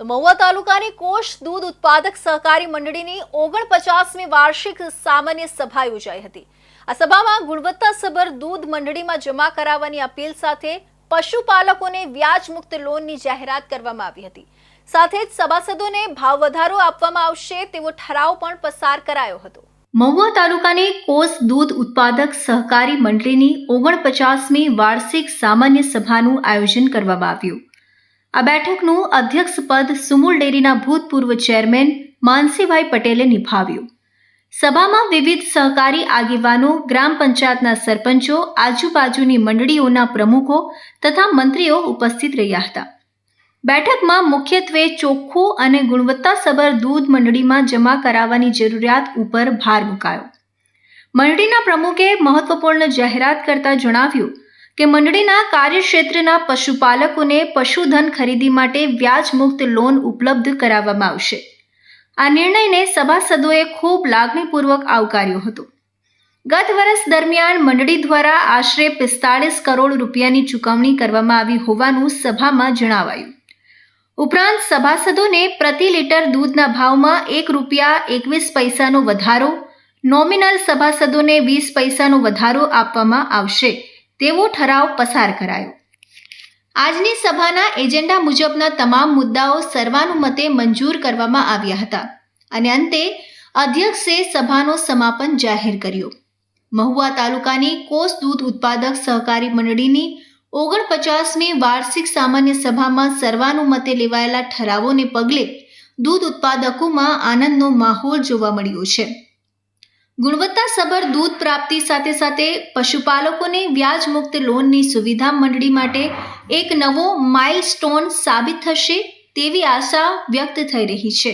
તો મહુવા તાલુકાની કોષ દૂધ ઉત્પાદક સહકારી મંડળીની ઓગણપચાસમી વાર્ષિક સામાન્ય સભા યોજાઈ હતી. આ સભામાં ગુણવત્તાસભર દૂધ મંડળીમાં જમા કરાવવાની અપીલ સાથે પશુપાલકોને વ્યાજમુક્ત લોનની જાહેરાત કરવામાં આવી હતી. સાથે જ સભાસદોને ભાવ વધારો આપવામાં આવશે તેવો ઠરાવ પણ પસાર કરાયો હતો. મહુવા તાલુકાની કોસ દૂધ ઉત્પાદક સહકારી મંડળીની ઓગણપચાસમી વાર્ષિક સામાન્ય સભાનું આયોજન કરવામાં આવ્યું. આ બેઠકનું અધ્યક્ષ પદ સુમુલ ડેરીના ભૂતપૂર્વ ચેરમેન માનસીભાઈ પટેલે નિભાવ્યું. સભામાં વિવિધ સહકારી આગેવાનો, ગ્રામ પંચાયતના સરપંચો, આજુબાજુની મંડળીઓના પ્રમુખો તથા મંત્રીઓ ઉપસ્થિત રહ્યા હતા. બેઠકમાં મુખ્યત્વે ચોખ્ખું અને ગુણવત્તાસભર દૂધ મંડળીમાં જમા કરાવવાની જરૂરિયાત ઉપર ભાર મુકાયો. મંડળીના પ્રમુખે મહત્વપૂર્ણ જાહેરાત કરતા જણાવ્યું કે મંડળીના કાર્યક્ષેત્રના પશુપાલકોને પશુધન ખરીદી માટે વ્યાજમુક્ત લોન ઉપલબ્ધ કરાવવામાં આવશે. આ નિર્ણયને સભાસદોએ ખૂબ લાગણીપૂર્વક આવકાર્યો હતો. ગત વર્ષ દરમિયાન મંડળી દ્વારા આશરે પિસ્તાળીસ કરોડ રૂપિયાની ચૂકવણી કરવામાં આવી હોવાનું સભામાં જણાવાયું. ઉપરાંત સભાસદોને પ્રતિ લીટર દૂધના ભાવમાં એક રૂપિયા એકવીસ પૈસાનો વધારો, નોમિનલ સભાસદોને વીસ પૈસાનો વધારો આપવામાં આવશે. તેવો ઠરાવ પસાર કરાયો. આજની સભાના એજન્ડા મુજબના તમામ મુદ્દાઓ સર્વાનુમતે મંજૂર કરવામાં આવ્યા હતા અને અંતે અધ્યક્ષે સભાનો સમાપન જાહેર કર્યો. મહુવા તાલુકાની કોસ દૂધ ઉત્પાદક સહકારી મંડળીની ઓગણપચાસમી વાર્ષિક સામાન્ય સભામાં સર્વાનુમતે લેવાયેલા ઠરાવોને પગલે દૂધ ઉત્પાદકોમાં આનંદનો માહોલ જોવા મળ્યો છે. ગુણવત્તાસભર દૂધ પ્રાપ્તિ સાથે સાથે પશુપાલકોને વ્યાજમુક્ત લોનની સુવિધા મંડળી માટે એક નવો માઇલસ્ટોન સાબિત થશે તેવી આશા વ્યક્ત થઈ રહી છે.